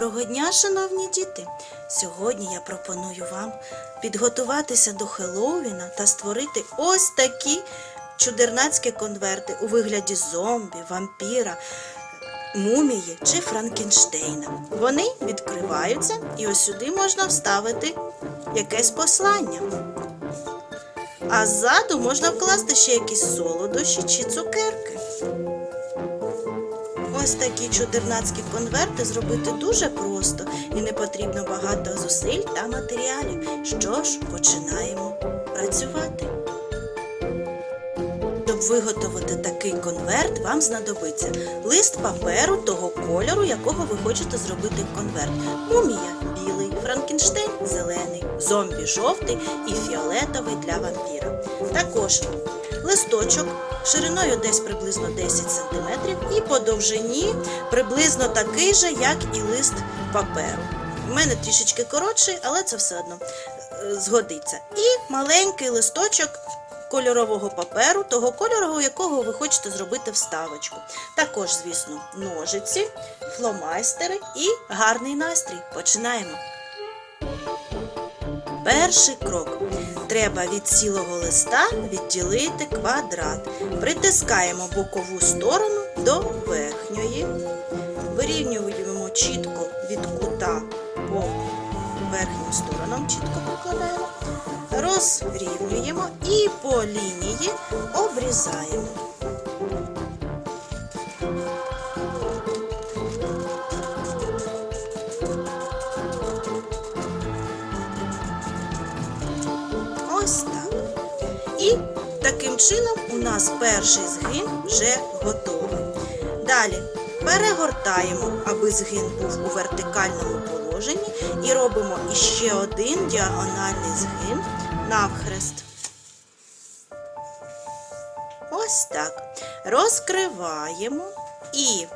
Доброго дня, шановні діти! Сьогодні я пропоную вам підготуватися до Хеллоуіна та створити ось такі чудернацькі конверти у вигляді зомбі, вампіра, мумії чи Франкенштейна. Вони відкриваються і ось сюди можна вставити якесь послання. А ззаду можна вкласти ще якісь солодощі чи цукерки. Ось такі чудернацькі конверти зробити дуже просто і не потрібно багато зусиль та матеріалів. Що ж, починаємо працювати. Щоб виготовити такий конверт, вам знадобиться лист паперу того кольору, якого ви хочете зробити конверт. Мумія білий, Франкенштейн зелений, зомбі жовтий і фіолетовий для вампіра. Також листочок шириною десь приблизно 10 см і по довжині приблизно такий же, як і лист паперу. У мене трішечки коротший, але це все одно е, згодиться. І маленький листочок кольорового паперу, того кольору, якого ви хочете зробити вставочку. Також, звісно, ножиці, фломайстери і гарний настрій. Починаємо. Перший крок. Треба від цілого листа відділити квадрат. Притискаємо бокову сторону до верхньої. Вирівнюємо чітко від кута по верхнім сторонам, чітко прикладаємо. Розрівнюємо і по лінії обрізаємо. Таким чином у нас перший згин вже готовий. Далі перегортаємо, аби згин був у вертикальному положенні, і робимо іще один діагональний згин навхрест. Ось так. Розкриваємо і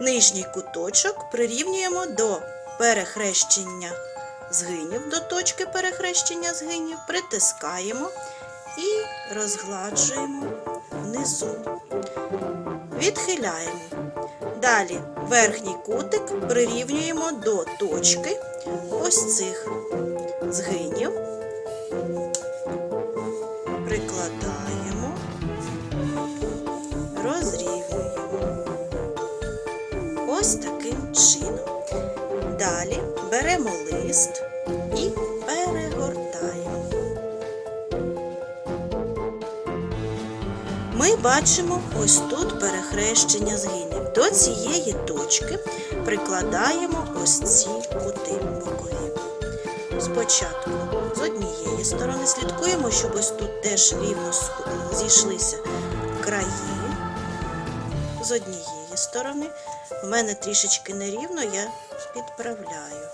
нижній куточок прирівнюємо до перехрещення згинів, до точки перехрещення згинів, притискаємо і розгладжуємо внизу. Відхиляємо. Далі верхній кутик прирівнюємо до точки ось цих згинів. Прикладаємо, розрівнюємо. Ось таким чином. Далі беремо лист бачимо ось тут перехрещення згинів. До цієї точки прикладаємо ось ці кути бокові. Спочатку з однієї сторони слідкуємо, щоб ось тут теж рівно зійшлися краї. З однієї сторони. В мене трішечки нерівно, я підправляю.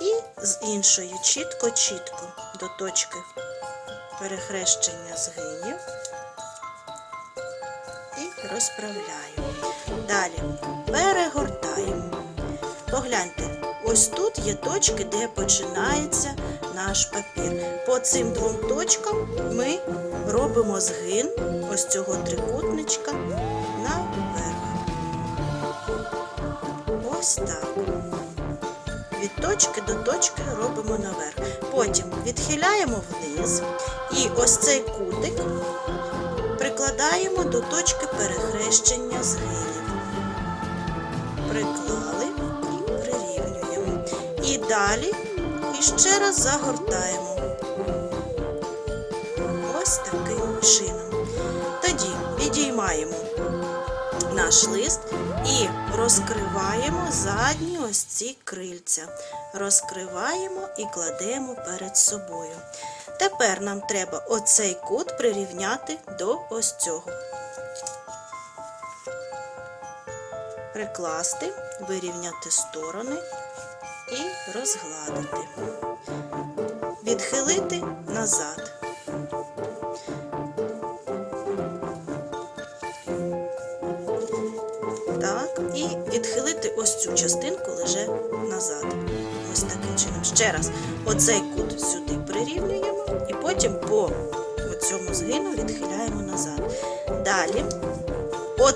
І з іншої чітко-чітко до точки перехрещення згинів розправляю. Далі перегортаємо. Погляньте, ось тут є точки, де починається наш папір. По цим двом точкам ми робимо згин ось цього трикутничка наверх. Ось так. Від точки до точки робимо наверх. Потім відхиляємо вниз і ось цей кутик прикладаємо до точки перехрещення згинів. Приклали і прирівнюємо. І далі іще раз загортаємо. Ось таким чином. Тоді відіймаємо наш лист і розкриваємо задні ось ці крильця. Розкриваємо і кладемо перед собою. Тепер нам треба оцей кут прирівняти до ось цього. Прикласти, вирівняти сторони і розгладити. Відхилити назад. Так, і відхилити ось цю частинку лише назад. Ось таким чином. Ще раз, оцей кут сюди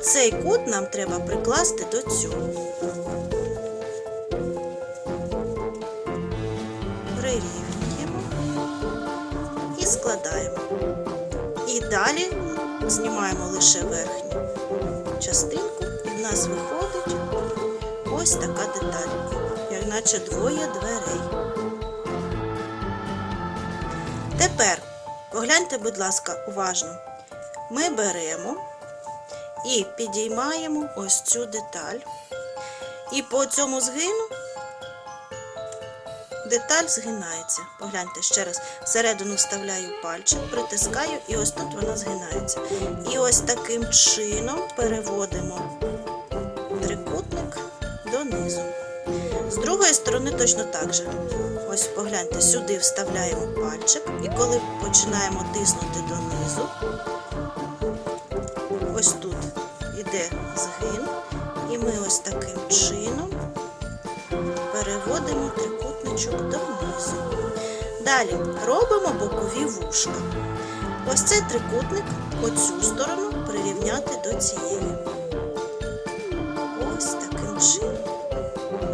Оцей кут нам треба прикласти до цього. Прирівнюємо і складаємо. І далі знімаємо лише верхню частинку, і в нас виходить ось така деталь, як наче двоє дверей. Тепер погляньте, будь ласка, уважно. Ми беремо і підіймаємо ось цю деталь. І по цьому згину деталь згинається. Погляньте ще раз. Всередину вставляю пальчик, притискаю, і ось тут вона згинається. І ось таким чином переводимо трикутник донизу. З другої сторони точно так же. Ось погляньте, сюди вставляємо пальчик, і коли починаємо тиснути донизу, трикутничок донизу. Далі робимо бокові вушка. Ось цей трикутник оцю сторону прирівняти до цієї. Ось таким чином.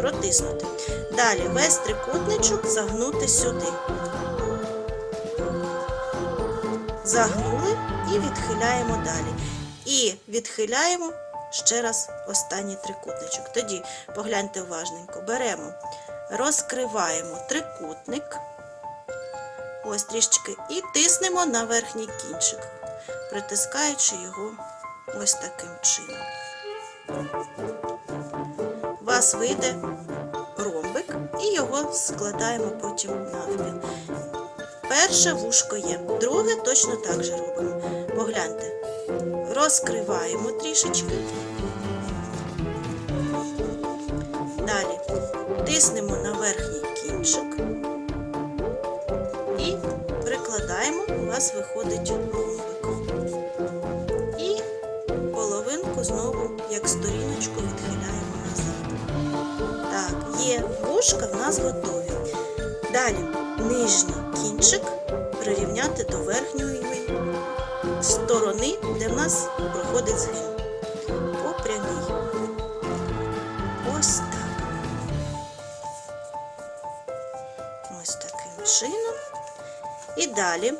Протиснути. Далі весь трикутничок загнути сюди. Загнули і відхиляємо далі. І відхиляємо ще раз останній трикутничок. Тоді погляньте уважненько. Беремо, розкриваємо трикутник. Ось трішечки. І тиснемо на верхній кінчик, притискаючи його ось таким чином. У вас вийде ромбик і його складаємо потім навпіл. Перше вушко є, друге точно так же робимо. Погляньте, розкриваємо трішечки. Тиснемо на верхній кінчик і прикладаємо, у вас виходить ромбик. І половинку знову, як сторіночку, відхиляємо назад. Так, є вушка в нас готові. Далі нижній кінчик прирівняти до верхньої сторони, де в нас проходить згин. Далі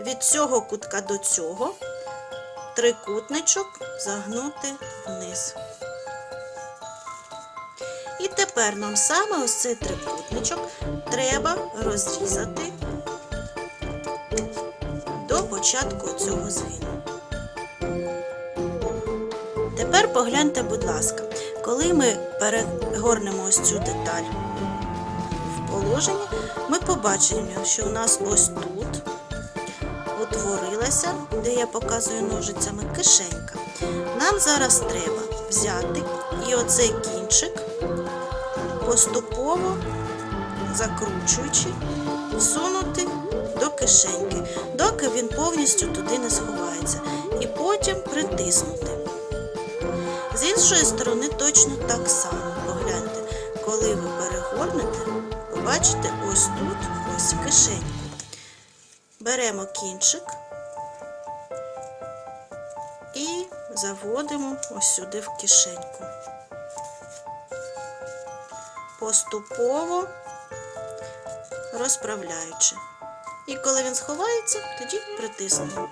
від цього кутка до цього трикутничок загнути вниз. І тепер нам саме ось цей трикутничок треба розрізати до початку цього згину. Тепер погляньте, будь ласка, коли ми перегорнемо ось цю деталь в положення, ми побачимо, що у нас ось тут утворилася, де я показую ножицями, кишенька. Нам зараз треба взяти і оцей кінчик поступово закручуючи, всунути до кишеньки, доки він повністю туди не сховається. І потім притиснути. З іншої сторони точно так само. Погляньте, коли ви перегорнете, побачите ось тут ось кишеньку. Беремо кінчик і заводимо ось сюди в кишеньку. Поступово розправляючи. І коли він сховається, тоді притиснемо.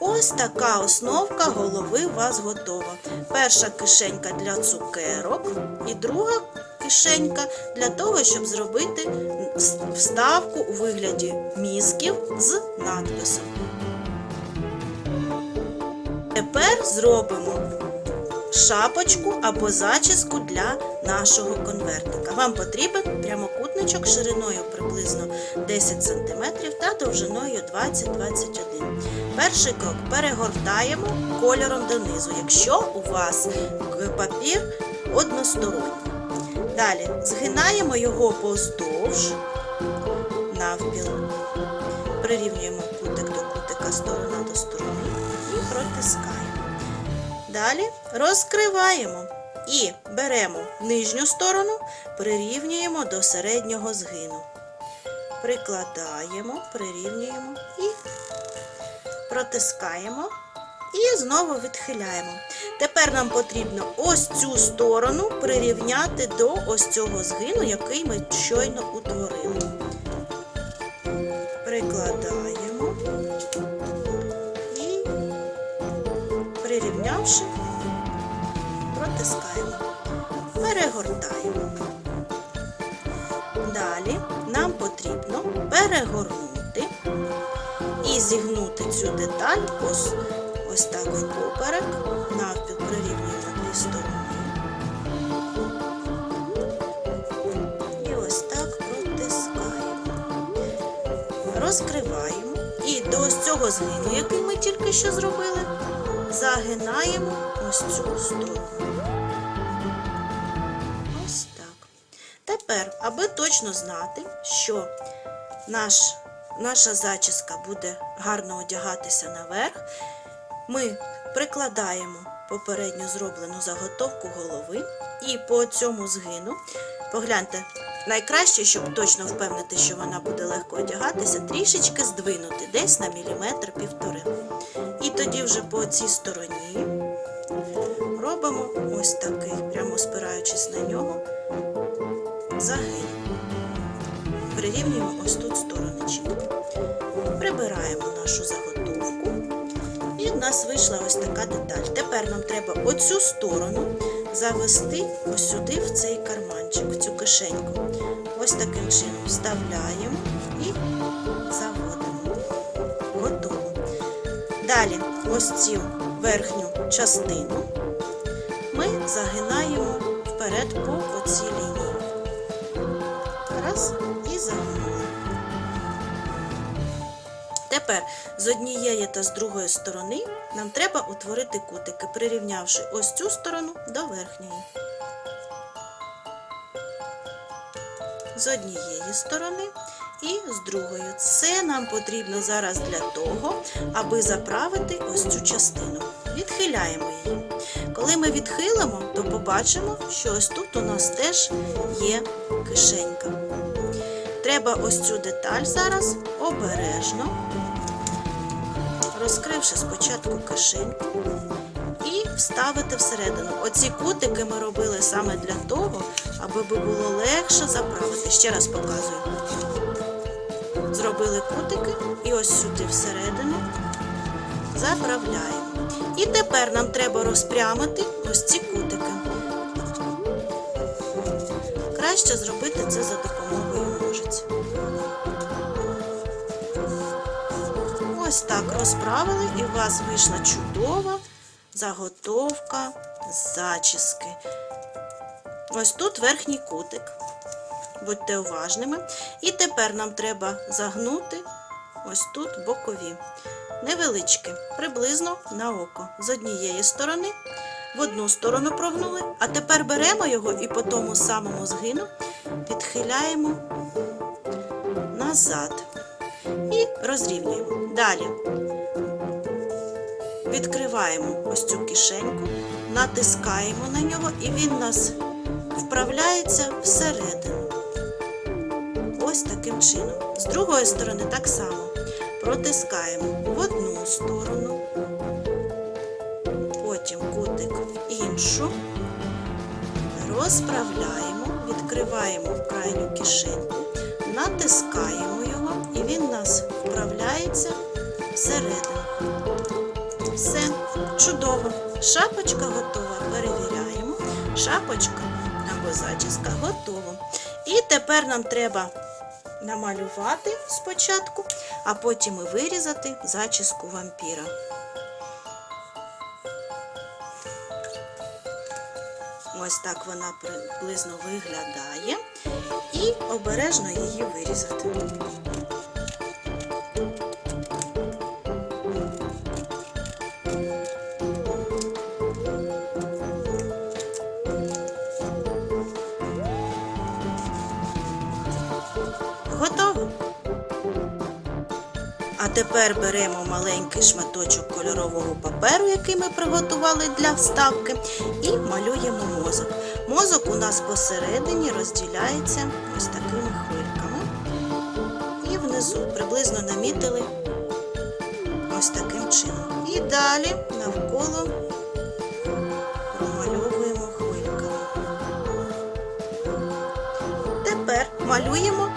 Ось така основка голови у вас готова. Перша кишенька для цукерок і друга кишенька для того, щоб зробити вставку у вигляді мізків з надписом. Тепер зробимо шапочку або зачіску для нашого конвертика. Вам потрібен прямокутничок шириною приблизно 10 см та довжиною 20-21 Перший крок перегортаємо кольором донизу, якщо у вас папір односторонній. Далі згинаємо його поздовж навпіл. Прирівнюємо кутик до кутика, сторона до сторони і протискаємо. Далі розкриваємо і беремо нижню сторону, прирівнюємо до середнього згину. Прикладаємо, прирівнюємо і протискаємо. І знову відхиляємо. Тепер нам потрібно ось цю сторону прирівняти до ось цього згину, який ми щойно утворили. Прикладаємо і прирівнявши, протискаємо, перегортаємо. Далі нам потрібно перегорнути і зігнути цю деталь ось, ось так впоперек, навпіл прирівнюємо дві сторони. І ось так протискаємо. Розкриваємо. І до ось цього згину, який ми тільки що зробили, загинаємо ось цю сторону. Ось так. Тепер, аби точно знати, що наш, наша зачіска буде гарно одягатися наверх, ми прикладаємо попередньо зроблену заготовку голови і по цьому згину, погляньте, найкраще, щоб точно впевнити, що вона буде легко одягатися, трішечки здвинути десь на міліметр півтори. І тоді вже по цій стороні робимо ось такий, прямо спираючись на нього, загин. Прирівнюємо ось тут стороночки. Прибираємо нашу заготовку. Нас вийшла ось така деталь. Тепер нам треба оцю сторону завести ось сюди, в цей карманчик, в цю кишеньку. Ось таким чином вставляємо і заводимо. Готово. Далі ось цю верхню частину ми загинаємо вперед по оцій лінії. Раз і загинули. Тепер з однієї та з другої сторони нам треба утворити кутики, прирівнявши ось цю сторону до верхньої. З однієї сторони і з другої. Це нам потрібно зараз для того, аби заправити ось цю частину. Відхиляємо її. Коли ми відхилимо, то побачимо, що ось тут у нас теж є кишенька. Треба ось цю деталь зараз обережно, розкривши спочатку кишеньку, і вставити всередину. Оці кутики ми робили саме для того, аби було легше заправити. Ще раз показую. Зробили кутики і ось сюди всередину заправляємо. І тепер нам треба розпрямити ось ці кутики. Краще зробити це за допомогою Ось так розправили, і у вас вийшла чудова заготовка зачіски. Ось тут верхній кутик. Будьте уважними. І тепер нам треба загнути ось тут бокові. Невеличкі, приблизно на око. З однієї сторони в одну сторону прогнули, а тепер беремо його і по тому самому згину відхиляємо назад і розрівнюємо. Далі відкриваємо ось цю кишеньку, натискаємо на нього, і він нас вправляється всередину. Ось таким чином. З другої сторони так само протискаємо в одну сторону, потім кутик в іншу, розправляємо, відкриваємо в крайню кишеньку, натискаємо і він у нас вправляється всередину. Все, чудово. Шапочка готова. Перевіряємо. Шапочка або зачіска готова. І тепер нам треба намалювати спочатку, а потім і вирізати зачіску вампіра. Ось так вона приблизно виглядає. І обережно її вирізати. Тепер беремо маленький шматочок кольорового паперу, який ми приготували для вставки, і малюємо мозок. Мозок у нас посередині розділяється ось такими хвильками. І внизу приблизно намітили ось таким чином. І далі навколо промальовуємо хвильками. Тепер малюємо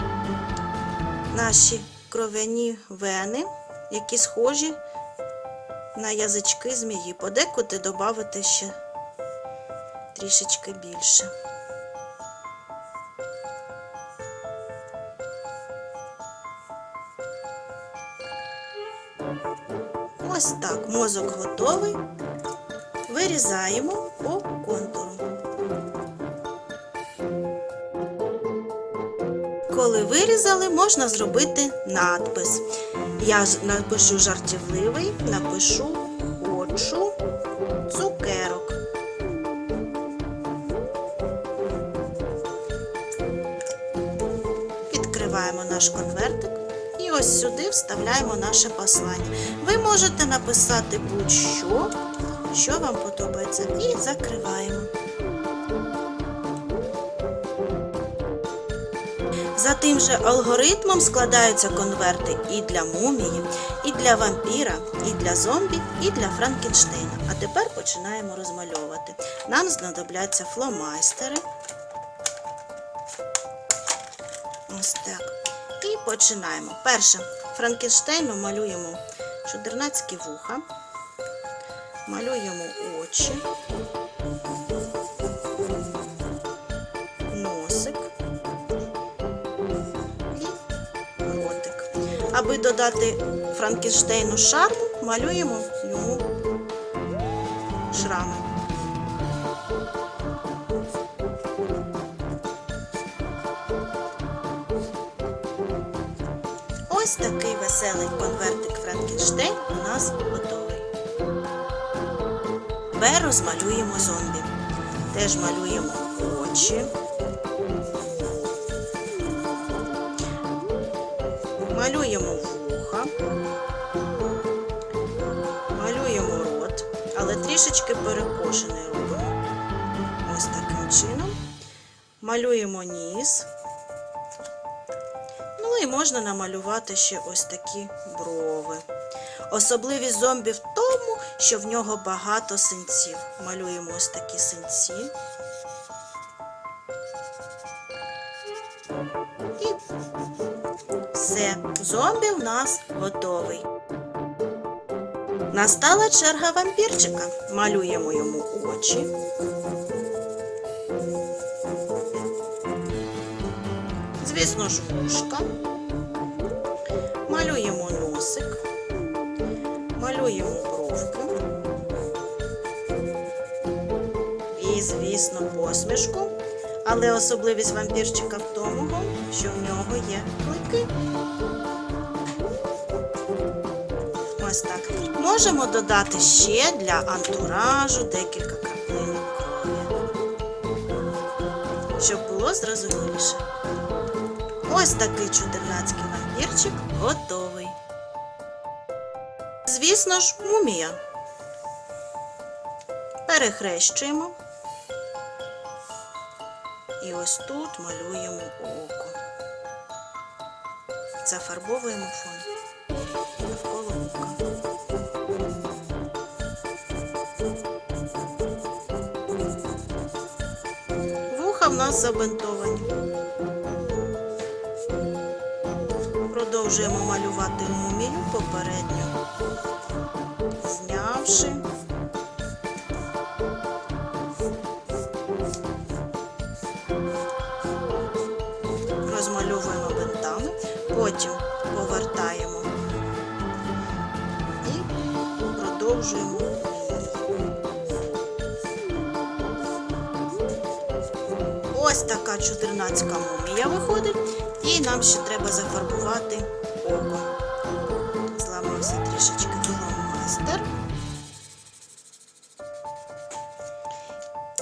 наші кров'яні вени, які схожі на язички змії. Подекуди додати ще трішечки більше. Ось так, мозок готовий. Вирізаємо по контуру. Коли вирізали, можна зробити надпис. Я напишу жартівливий, напишу хочу цукерок. Відкриваємо наш конвертик і ось сюди вставляємо наше послання. Ви можете написати будь-що, що вам подобається, і закриваємо. За тим же алгоритмом складаються конверти і для мумії, і для вампіра, і для зомбі, і для Франкенштейна. А тепер починаємо розмальовувати. Нам знадобляться фломайстери. Ось так. І починаємо. Перше, Франкенштейну малюємо чудернацькі вуха, малюємо очі, Аби додати Франкенштейну шарму, малюємо йому шрами. Ось такий веселий конвертик Франкенштейн у нас готовий. Тепер розмалюємо зомбі. Теж малюємо очі. Трішечки перекошений робимо. Ось таким чином. Малюємо ніс. Ну і можна намалювати ще ось такі брови. Особливість зомбі в тому, що в нього багато синців. Малюємо ось такі синці. І все, зомбі в нас готовий. Настала черга вампірчика. Малюємо йому очі. Звісно ж, вушка. Малюємо носик. Малюємо бровки. І, звісно, посмішку. Але особливість вампірчика в тому, що в нього є клики. Ось так. Можемо додати ще для антуражу декілька краплинок крові, щоб було зрозуміліше. Ось такий чудернацький вампірчик готовий. Звісно ж, мумія. Перехрещуємо. І ось тут малюємо око. Зафарбовуємо фон Вуха в нас забинтовані. Продовжуємо малювати мумію попередньо, знявши. Така чудернацька мумія виходить, і нам ще треба зафарбувати око. Зламався трішечки фломастер.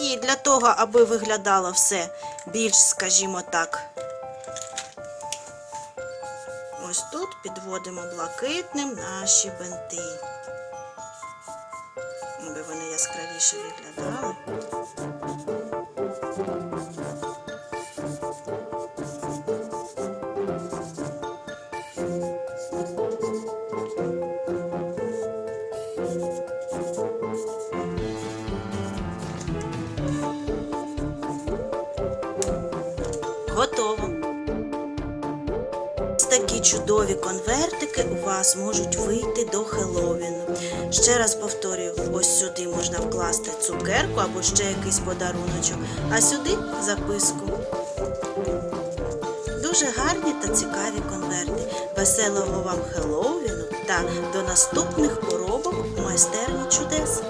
І для того, аби виглядало все більш, скажімо так, ось тут підводимо блакитним наші бинти, аби вони яскравіше виглядали. Готово. Ось такі чудові конвертики у вас можуть вийти до Хеллоуіну. Ще раз повторюю, ось сюди можна вкласти цукерку або ще якийсь подаруночок, а сюди записку. Дуже гарні та цікаві конверти. Веселого вам Хеллоуіну та до наступних коробок майстерні чудес.